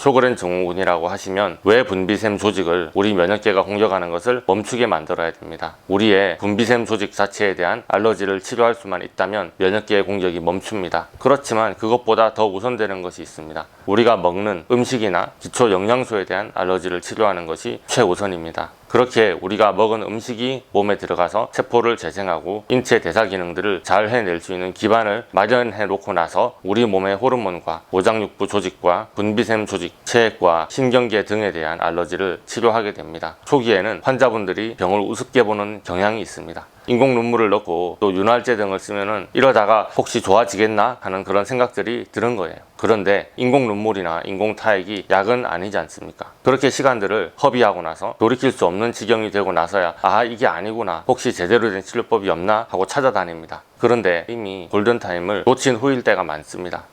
쇼그렌 증후군이라고 하시면 왜 분비샘 조직을 우리 면역계가 공격하는 것을 멈추게 만들어야 됩니다. 우리의 분비샘 조직 자체에 대한 알러지를 치료할 수만 있다면 면역계의 공격이 멈춥니다. 그렇지만 그것보다 더 우선되는 것이 있습니다. 우리가 먹는 음식이나 기초 영양소에 대한 알러지를 치료하는 것이 최우선입니다. 그렇게 우리가 먹은 음식이 몸에 들어가서 세포를 재생하고 인체 대사 기능들을 잘 해낼 수 있는 기반을 마련해 놓고 나서 우리 몸의 호르몬과 오장육부 조직과 분비샘 조직, 체액과 신경계 등에 대한 알러지를 치료하게 됩니다. 초기에는 환자분들이 병을 우습게 보는 경향이 있습니다. 인공 눈물을 넣고 또 윤활제 등을 쓰면은 이러다가 혹시 좋아지겠나 하는 그런 생각들이 드는 거예요. 그런데 인공 눈물이나 인공 타액이 약은 아니지 않습니까? 그렇게 시간들을 허비하고 나서 돌이킬 수 없는 지경이 되고 나서야 아 이게 아니구나 혹시 제대로 된 치료법이 없나 하고 찾아다닙니다. 그런데 이미 골든타임을 놓친 후일 때가 많습니다.